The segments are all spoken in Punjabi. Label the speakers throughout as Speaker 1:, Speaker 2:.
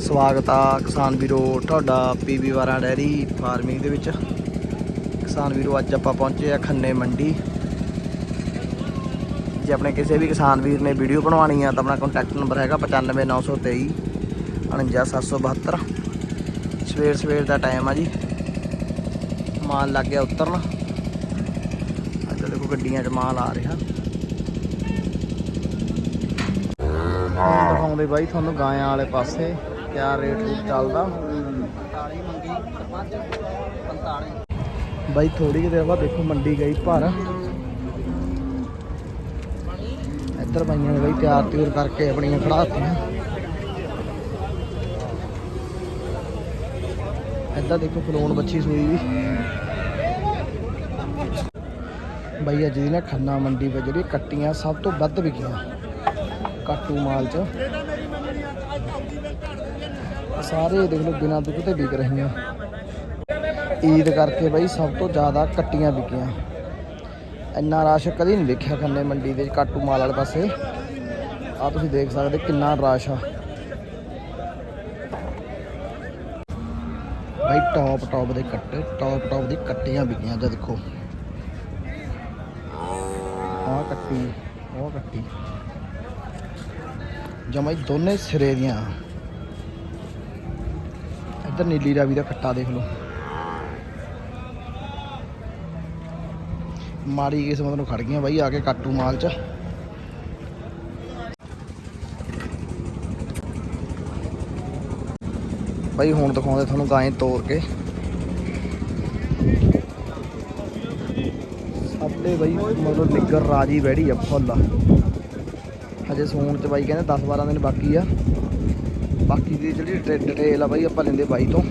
Speaker 1: ਸਵਾਗਤ ਆ ਕਿਸਾਨ ਵੀਰੋ, ਤੁਹਾਡਾ ਪੀਬੀ ਵਾਰਾ ਡੈਰੀ ਫਾਰਮਿੰਗ ਦੇ ਵਿੱਚ। ਕਿਸਾਨ ਵੀਰੋ, ਅੱਜ ਆਪਾਂ ਪਹੁੰਚੇ ਆ ਖੰਨੇ ਮੰਡੀ। ਜੇ ਆਪਣੇ ਕਿਸੇ ਵੀ ਕਿਸਾਨ ਵੀਰ ਨੇ ਵੀਡੀਓ ਬਣਵਾਉਣੀ ਆ, ਤਾਂ ਆਪਣਾ ਕੰਟੈਕਟ ਨੰਬਰ ਹੈਗਾ 95923 49772 ਸਵੇਰ ਸਵੇਰ ਦਾ ਟਾਈਮ ਆ ਜੀ। ਮਾਲ ਲੱਗ ਗਿਆ ਉਤਰਨ। ਅੱਜ ਦੇਖੋ ਗੱਡੀਆਂ 'ਚ ਮਾਲ ਆ ਰਿਹਾ। ਦਿਖਾਉਂਦੇ ਬਾਈ ਤੁਹਾਨੂੰ ਗਾਇਆਂ ਵਾਲੇ ਪਾਸੇ। ਕਿਆ ਰੇਟ ਰੂਟ ਚੱਲਦਾ? 45 ਮੰਗੀ 45 ਬਾਈ ਥੋੜੀ ਜਿਹੀ ਦੇਰ ਬਾਅਦ ਦੇਖੋ ਮੰਡੀ ਗਈ ਭਰ। ਇੱਧਰ ਬਾਈਆਂ ਨੇ ਬਾਈ ਤਿਆਰ ਤਿਉਰ ਕਰਕੇ ਆਪਣੀਆਂ ਖੜਾਤੀਆਂ ਇੱਧਰ ਦੇਖੋ ਫਲੋਨ ਬੱਚੀ ਸੂਈ ਵੀ। ਬਾਈ, ਅੱਜ ਦੀ ਨਾ ਖੰਨਾ ਮੰਡੀ ਵਿੱਚ ਜਿਹੜੀ ਕੱਟੀਆਂ ਸਭ ਤੋਂ ਵੱਧ ਵਿਕੀਆਂ। ਕਾਟੂ ਮਾਲ ਚ। ਸਾਰੇ ਦੇਖ ਲਓ ਬਿਨਾਂ ਦੁੱਧ ਤੇ ਵਿਕ ਰਹੀਆਂ ਈਦ ਕਰਕੇ ਬਾਈ ਸਭ ਤੋਂ ਜ਼ਿਆਦਾ ਕੱਟੀਆਂ ਵਿਕੀਆਂ। ਇੰਨਾ ਰਸ਼ ਕਦੀ ਨਹੀਂ ਦੇਖਿਆ ਖੰਨੇ ਮੰਡੀ ਦੇ ਕਾਟੂ ਮਾਲ ਵਾਲੇ ਪਾਸੇ। ਆ ਤੁਸੀਂ ਦੇਖ ਸਕਦੇ ਕਿੰਨਾ ਰਸ਼ ਆ। ਬਾਈ ਟੌਪ ਟੌਪ ਦੇ ਕੱਟੇ ਟੌਪ ਟੌਪ ਦੀ ਕੱਟੀਆਂ ਵਿਕੀਆਂ ਜਾਂ ਦੇਖੋ। ਆ ਕੱਟੀ ਉਹ ਕੱਟੀ। ਜਮਾਈ ਦੋਨੇ ਸਿਰੇ ਦੀਆਂ। ਇੱਧਰ ਨੀਲੀ ਰਾਵੀ ਦਾ ਖੱਟਾ ਦੇਖ ਲਓ। ਮਾੜੀ ਕਿਸਮਤ ਨੂੰ ਖੜ ਗਈਆਂ ਬਾਈ, ਆ ਕੇ ਕਾਟੂ ਮਾਲ ਚ। ਬਾਈ, ਹੁਣ ਦਿਖਾਉਂਦੇ ਤੁਹਾਨੂੰ ਗਾਂ ਤੋੜ ਕੇ। ਸਾਡੇ ਬਾਈ ਮਤਲਬ ਨਿੱਗਰ ਰਾਜੀ ਬੈੜੀ ਆ, ਫੁੱਲ। ਹਜੇ ਸੂਣ ਚ ਬਾਈ ਕਹਿੰਦੇ 10 12 ਦਿਨ ਬਾਕੀ ਆ। ਬਾਕੀ ਦੀ ਜਿਹੜੀ ਡਿਟੇ- ਡਿਟੇਲ ਆ ਬਾਈ ਆਪਾਂ ਲੈਂਦੇ ਬਾਈ ਤੋਂ।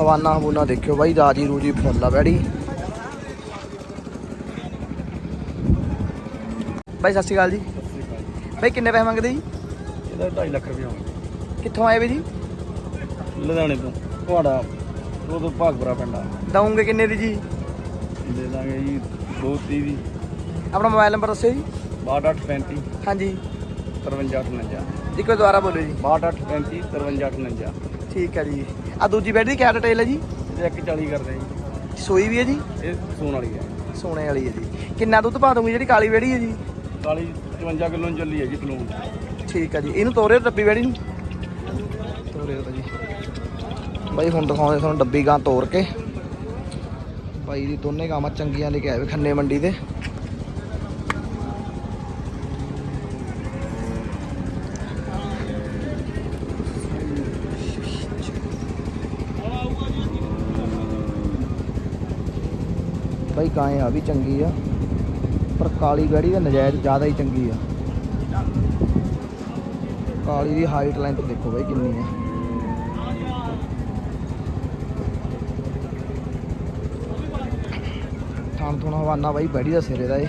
Speaker 1: ਹਵਾਨਾ ਹਵੂਨਾ ਦੇਖਿਓ ਬਾਈ ਰਾਜੀ ਰੂਜੀ ਫੁੱਲ ਆ ਬੈੜੀ। ਬਾਈ ਸਤਿ ਸ਼੍ਰੀ ਅਕਾਲ ਜੀ। ਬਾਈ ਕਿੰਨੇ ਪੈਸੇ ਮੰਗਦੇ ਜੀ?
Speaker 2: ਇਹਦਾ 2.5 ਲੱਖ ਰੁਪਏ ਆਉਂਦਾ
Speaker 1: ਕਿੱਥੋਂ ਆਏ ਬਈ ਜੀ?
Speaker 2: ਲੁਧਿਆਣੇ ਤੋਂ ਤੁਹਾਡਾ ਉਹ ਤੋਂ ਭਾਗਪੁਰਾ ਪਿੰਡ ਆ।
Speaker 1: ਦਊਂਗੇ ਕਿੰਨੇ ਦੀ ਜੀ?
Speaker 2: ਦੇ ਦਾਂਗੇ ਜੀ 230 ਦੀ।
Speaker 1: ਆਪਣਾ ਮੋਬਾਈਲ ਨੰਬਰ ਦੱਸਿਓ ਜੀ।
Speaker 2: 6835
Speaker 1: ਹਾਂਜੀ।
Speaker 2: 5358
Speaker 1: ਇੱਕ ਵਾਰ ਦੁਬਾਰਾ ਬੋਲਿਓ ਜੀ।
Speaker 2: 6835 5358
Speaker 1: ਠੀਕ ਹੈ ਜੀ। ਆ ਦੂਜੀ ਬੈਡ ਦੀ ਕਿਆ ਡਿਟੇਲ ਹੈ ਜੀ?
Speaker 2: ਇਹਦੇ 140 ਕਰਦੇ ਜੀ।
Speaker 1: ਸੋਈ ਵੀ ਹੈ ਜੀ?
Speaker 2: ਇਹ ਸੂਣ ਵਾਲੀ ਹੈ।
Speaker 1: ਸੋਨੇ ਵਾਲੀ ਹੈ ਜੀ। ਕਿੰਨਾ ਦੁੱਧ ਪਾ ਦੂੰਗੀ ਜਿਹੜੀ ਕਾਲੀ ਬੈੜੀ ਹੈ ਜੀ?
Speaker 2: ਕਾਲੀ 54 ਕਿਲੋ ਨੂੰ ਚੱਲੀ ਹੈ ਜੀ ਫਲੂਨ
Speaker 1: ਠੀਕ ਹੈ ਜੀ। ਇਹਨੂੰ ਤੋਰਿਓ ਡੱਬੀ ਬੈੜੀ ਨੂੰ। ਤੋਰਿਓ ਤਾਂ ਜੀ। ਬਾਈ ਹੁਣ ਦਿਖਾਉਂਦੇ ਤੁਹਾਨੂੰ ਡੱਬੀ ਗਾਂ ਤੋੜ ਕੇ। ਬਾਈ ਦੀ ਦੋਨੇ ਗਾਵਾਂ ਚੰਗੀਆਂ ਲੈ ਕੇ ਆਏ ਵੇ ਖੰਨੇ ਮੰਡੀ ਦੇ। ਬਾਈ ਗਾਂ ਆ ਵੀ ਚੰਗੀ ਆ। ਪਰ ਕਾਲੀ ਬੈੜੀ ਦਾ ਨਜਾਇਜ਼ ਜ਼ਿਆਦਾ ਹੀ ਚੰਗੀ ਆ। ਕਾਲੀ ਦੀ ਹਾਈਟ ਲੈਂਥ ਦੇਖੋ ਬਾਈ ਕਿੰਨੀ ਹੈ ਥਾਣ ਥੋਣਾ ਹਵਾਨਾ ਬਾਈ ਬੈੜੀ ਦਾ ਸਿਰੇ ਦਾ ਇਹ